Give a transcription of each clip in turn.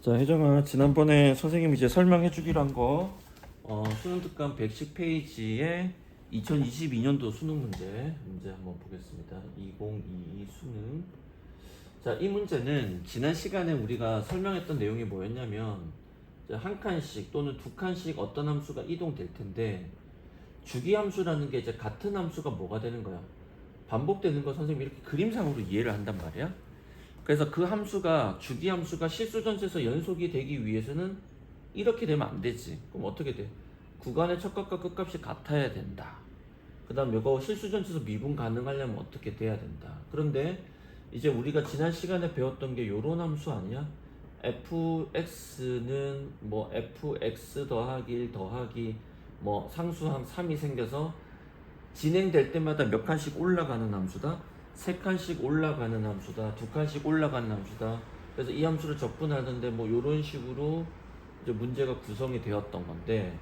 자, 혜정아, 지난번에 선생님이 이제 설명해 주기로 한 거, 어, 수능 특강 110페이지에 2022년도 수능 문제, 문제 한번 보겠습니다. 2022 수능. 자, 이 문제는 지난 시간에 우리가 설명했던 내용이 뭐였냐면, 한 칸씩 또는 두 칸씩 어떤 함수가 이동될 텐데, 주기 함수라는 게 이제 같은 함수가 뭐가 되는 거야? 반복되는 거 선생님이 이렇게 그림상으로 이해를 한단 말이야. 그래서 그 함수가 주기 함수가 실수 전체에서 연속이 되기 위해서는 이렇게 되면 안 되지. 그럼 어떻게 돼? 구간의 첫 값과 끝값이 같아야 된다. 그 다음 이거 실수 전체에서 미분 가능하려면 어떻게 돼야 된다. 그런데 이제 우리가 지난 시간에 배웠던 게 요런 함수 아니야? fx는 뭐 fx 더하기 1 더하기 뭐 상수항 3이 생겨서 진행될 때마다 몇 칸씩 올라가는 함수다. 세 칸씩 올라가는 함수다. 두 칸씩 올라가는 함수다. 그래서 이 함수를 적분하는데 뭐 이런 식으로 이제 문제가 구성이 되었던 건데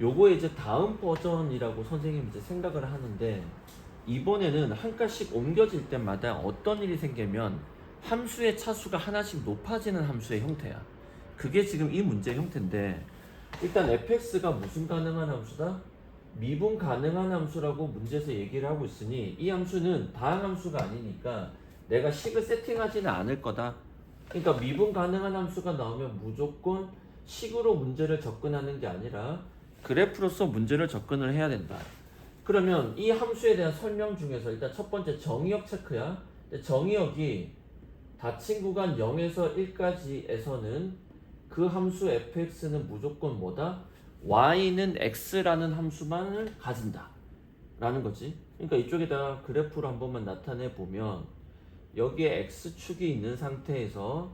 요거의 이제 다음 버전이라고 선생님이 이제 생각을 하는데 이번에는 한 칸씩 옮겨질 때마다 어떤 일이 생기면 함수의 차수가 하나씩 높아지는 함수의 형태야. 그게 지금 이 문제의 형태인데 일단 fx가 무슨 가능한 함수다? 미분 가능한 함수라고 문제에서 얘기를 하고 있으니 이 함수는 다항 함수가 아니니까 내가 식을 세팅하지는 않을 거다. 그러니까 미분 가능한 함수가 나오면 무조건 식으로 문제를 접근하는 게 아니라 그래프로서 문제를 접근을 해야 된다. 그러면 이 함수에 대한 설명 중에서 일단 첫 번째 정의역 체크야. 정의역이 닫힌 구간 0에서 1까지에서는 그 함수 fx는 무조건 뭐다? Y는 x라는 함수만을 가진다. 라는 거지. 그러니까 이쪽에다 그래프로 한 번만 나타내 보면 여기에 x축이 있는 상태에서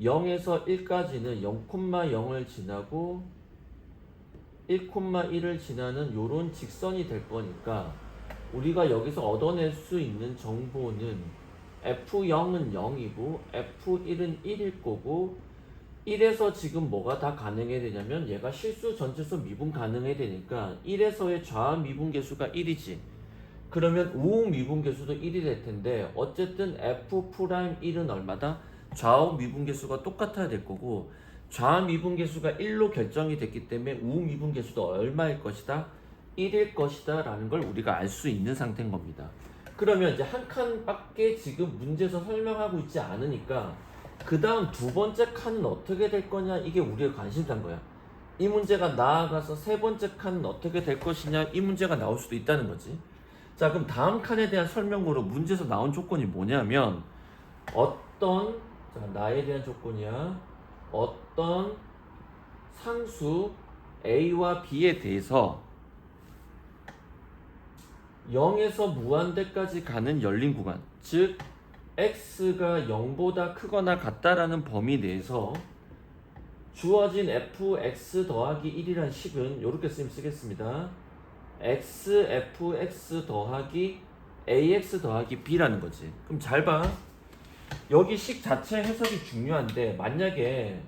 0에서 1까지는 0,0을 지나고 1,1을 지나는 요런 직선이 될 거니까 우리가 여기서 얻어낼 수 있는 정보는 f0은 0이고 f1은 1일 거고 1에서 지금 뭐가 다 가능해야 되냐면 얘가 실수 전체수 미분 가능해야 되니까 1에서의 좌 미분 계수가 1이지 그러면 우우 미분 계수도 1이 될 텐데 어쨌든 f 프라임 1은 얼마다? 좌우 미분 계수가 똑같아야 될 거고 좌 미분 계수가 1로 결정이 됐기 때문에 우우 미분 계수도 얼마일 것이다? 1일 것이다 라는 걸 우리가 알 수 있는 상태인 겁니다 그러면 이제 한 칸밖에 지금 문제에서 설명하고 있지 않으니까 그 다음 두 번째 칸은 어떻게 될 거냐? 이게 우리의 관심사인 거야. 이 문제가 나아가서 세 번째 칸은 어떻게 될 것이냐? 이 문제가 나올 수도 있다는 거지. 자 그럼 다음 칸에 대한 설명으로 문제에서 나온 조건이 뭐냐면 어떤 자, 나에 대한 조건이야. 어떤 상수 a와 b에 대해서 0에서 무한대까지 가는 열린 구간 즉 x가 0보다 크거나 같다라는 범위 내에서 주어진 fx 더하기 1이란 식은 이렇게 쓰면 쓰겠습니다. xfx 더하기 ax 더하기 b라는 거지. 그럼 잘 봐. 여기 식 자체 해석이 중요한데 만약에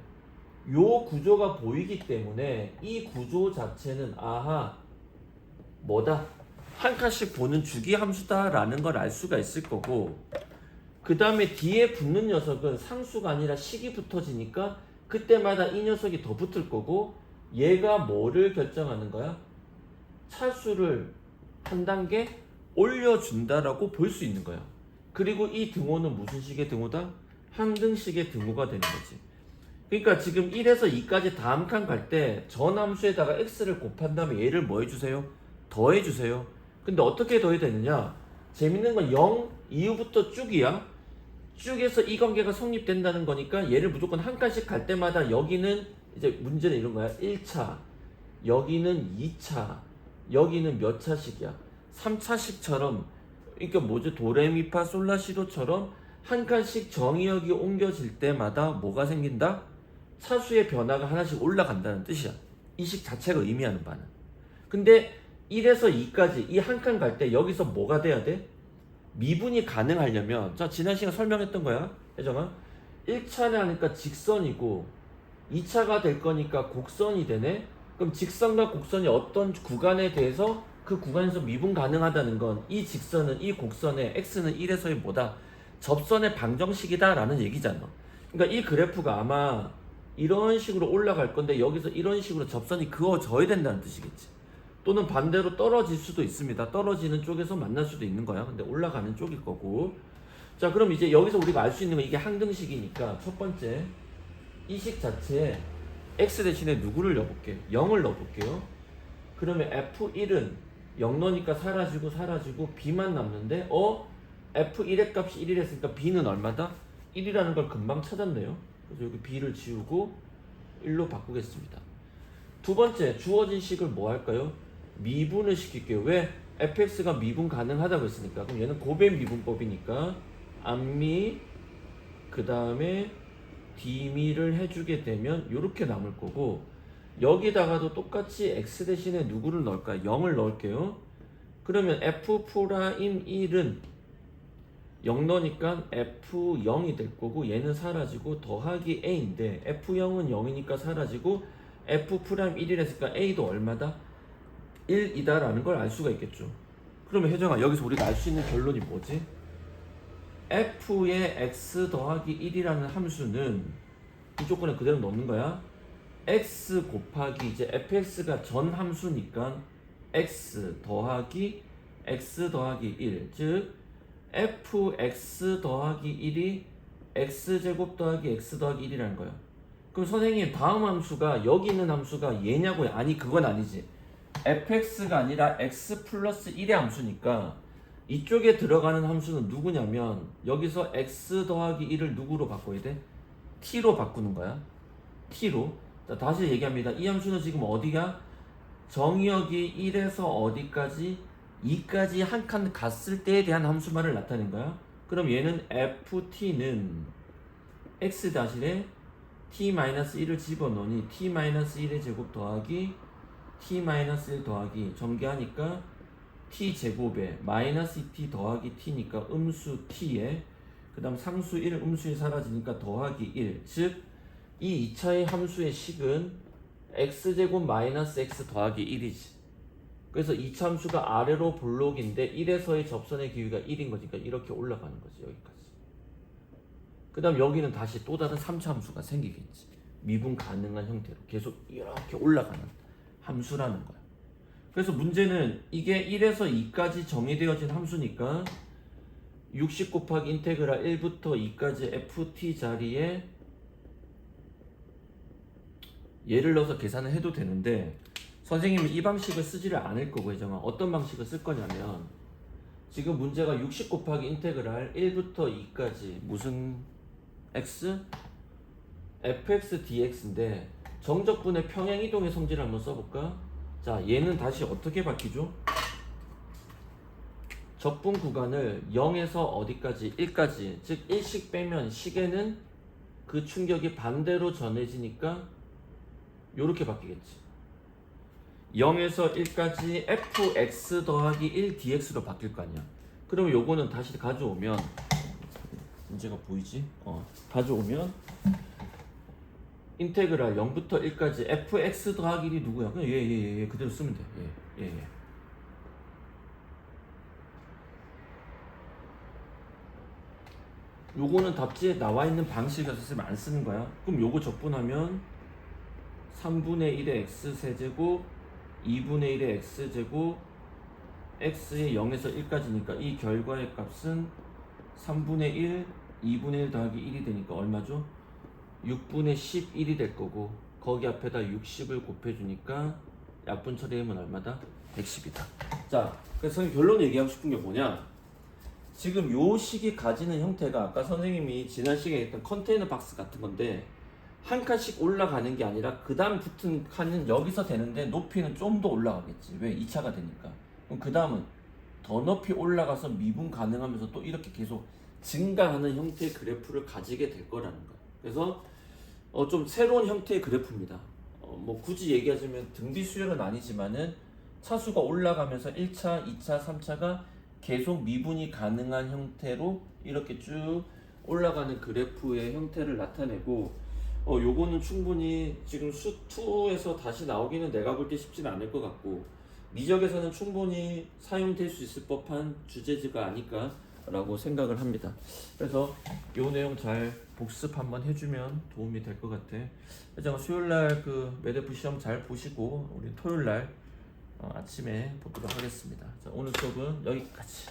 요 구조가 보이기 때문에 이 구조 자체는 아하 뭐다 한 칸씩 보는 주기 함수다라는 걸 알 수가 있을 거고 그 다음에 뒤에 붙는 녀석은 상수가 아니라 식이 붙어지니까 그때마다 이 녀석이 더 붙을 거고 얘가 뭐를 결정하는 거야? 차수를 한 단계 올려준다라고 볼 수 있는 거야. 그리고 이 등호는 무슨 식의 등호다? 항등식의 등호가 되는 거지. 그러니까 지금 1에서 2까지 다음 칸 갈 때 전함수에다가 x를 곱한 다음에 얘를 뭐 해주세요? 더해주세요. 근데 어떻게 더해야 되느냐? 재밌는 건 0 이후부터 쭉이야. 쭉에서 이 관계가 성립된다는 거니까 얘를 무조건 한 칸씩 갈 때마다 여기는 이제 문제는 이런 거야. 1차, 여기는 2차, 여기는 몇 차씩이야? 3차씩처럼 그러니까 뭐지? 도레미파 솔라시도처럼 한 칸씩 정의역이 옮겨질 때마다 뭐가 생긴다? 차수의 변화가 하나씩 올라간다는 뜻이야. 이식 자체가 의미하는 바는. 근데 1에서 2까지 이 한 칸 갈 때 여기서 뭐가 돼야 돼? 미분이 가능하려면 자 지난 시간 설명했던 거야 혜정아? 1차를 하니까 직선이고 2차가 될 거니까 곡선이 되네? 그럼 직선과 곡선이 어떤 구간에 대해서 그 구간에서 미분 가능하다는 건 이 직선은 이 곡선의 x는 1에서의 뭐다? 접선의 방정식이다 라는 얘기잖아. 그러니까 이 그래프가 아마 이런 식으로 올라갈 건데 여기서 이런 식으로 접선이 그어져야 된다는 뜻이겠지. 또는 반대로 떨어질 수도 있습니다. 떨어지는 쪽에서 만날 수도 있는 거야. 근데 올라가는 쪽일 거고. 자, 그럼 이제 여기서 우리가 알 수 있는 건 이게 항등식이니까 첫 번째 이 식 자체에 x 대신에 누구를 넣어볼게? 0을 넣어볼게요. 그러면 f1은 0 넣으니까 사라지고 사라지고 b만 남는데 어? f1의 값이 1이랬으니까 b는 얼마다? 1이라는 걸 금방 찾았네요. 그래서 여기 b를 지우고 1로 바꾸겠습니다. 두 번째 주어진 식을 뭐 할까요? 미분을 시킬게요. 왜? fx가 미분 가능하다고 했으니까. 그럼 얘는 고배 미분법이니까 암미 그 다음에 디미를 해주게 되면 이렇게 남을 거고 여기다가도 똑같이 x 대신에 누구를 넣을까? 0을 넣을게요. 그러면 f 프라임 1은 0 넣으니까 f0이 될 거고 얘는 사라지고 더하기 a인데 f0은 0이니까 사라지고 f 프라임 1이랬으니까 a도 얼마다? 1이다라는 걸 알 수가 있겠죠. 그러면 혜정아 여기서 우리가 알 수 있는 결론이 뭐지? f의 x 더하기 1이라는 함수는 이 조건에 그대로 넣는 거야. x 곱하기 이제 fx가 전 함수니까 x 더하기 x 더하기 1, 즉 fx 더하기 1이 x 제곱 더하기 x 더하기 1이라는 거야. 그럼 선생님 다음 함수가 여기 있는 함수가 얘냐고요? 아니 그건 아니지. Fx가 아니라 x 플러스 1의 함수니까 이쪽에 들어가는 함수는 누구냐면 여기서 x 더하기 1을 누구로 바꿔야 돼? t로 바꾸는 거야. t로. 자, 다시 얘기합니다. 이 함수는 지금 어디가? 정의역이 1에서 어디까지? 2까지 한 칸 갔을 때에 대한 함수만을 나타낸 거야. 그럼 얘는 ft는 x 다시에 t-1을 집어넣으니 t-1의 제곱 더하기 t-1 더하기 전개하니까 t 제곱에 마이너스 t 더하기 t니까 음수 t에 그 다음 상수 1 음수에 사라지니까 더하기 1 즉 이 2차의 함수의 식은 x제곱 마이너스 x 더하기 1이지. 그래서 2차 함수가 아래로 볼록인데 1에서의 접선의 기회가 1인 거니까 이렇게 올라가는 거지 여기까지. 그 다음 여기는 다시 또 다른 3차 함수가 생기겠지. 미분 가능한 형태로 계속 이렇게 올라가는 함수라는 거야 그래서 문제는 이게 1에서 2까지 정의되어진 함수니까 60 곱하기 인테그랄 1부터 2까지 ft 자리에 예를 넣어서 계산을 해도 되는데 선생님은 이 방식을 쓰지를 않을 거고 혜정아 어떤 방식을 쓸 거냐면 지금 문제가 60 곱하기 인테그랄 1부터 2까지 무슨 x? fx dx인데 정적분의 평행이동의 성질을 한번 써볼까? 자 얘는 다시 어떻게 바뀌죠? 적분 구간을 0에서 어디까지? 1까지 즉 1씩 빼면 식에는 그 충격이 반대로 전해지니까 요렇게 바뀌겠지 0에서 1까지 fx 더하기 1 dx로 바뀔 거 아니야 그럼 요거는 다시 가져오면 문제가 보이지? 어 가져오면 인테그랄 0부터 1까지 fx 더하기 1이 누구야? 그냥 얘얘얘 얘, 그대로 쓰면 돼. 얘, 얘, 얘. 요거는 답지에 나와 있는 방식에서 쓰면 안 쓰는 거야. 그럼 요거 적분하면 3분의 1의 x 세제곱 2분의 1의 x 제곱 x의 0에서 1까지니까 이 결과의 값은 3분의 1, 2분의 1 더하기 1이 되니까 얼마죠? 6분의 11이 될 거고 거기 앞에다 60을 곱해주니까 약분 처리하면 얼마다? 110이다. 자, 그래서 선생님 결론 얘기하고 싶은 게 뭐냐? 지금 요 식이 가지는 형태가 아까 선생님이 지난 시간에 했던 컨테이너 박스 같은 건데 한 칸씩 올라가는 게 아니라 그 다음 붙은 칸은 여기서 되는데 높이는 좀 더 올라가겠지. 왜? 2차가 되니까. 그럼 그 다음은 더 높이 올라가서 미분 가능하면서 또 이렇게 계속 증가하는 형태의 그래프를 가지게 될 거라는 거야. 그래서 어, 좀 새로운 형태의 그래프입니다. 어, 뭐 굳이 얘기하자면 등비 수열은 아니지만은 차수가 올라가면서 1차, 2차, 3차가 계속 미분이 가능한 형태로 이렇게 쭉 올라가는 그래프의 형태를 나타내고 어 요거는 충분히 지금 수2에서 다시 나오기는 내가 볼 때 쉽지는 않을 것 같고 미적에서는 충분히 사용될 수 있을 법한 주제지가 아닐까 라고 생각을 합니다. 그래서 이 내용 잘 복습 한번 해주면 도움이 될 것 같아. 회장은 수요일 날 그 매대프 시험 잘 보시고 우리 토요일 날 어, 아침에 보도록 하겠습니다. 자, 오늘 수업은 여기까지.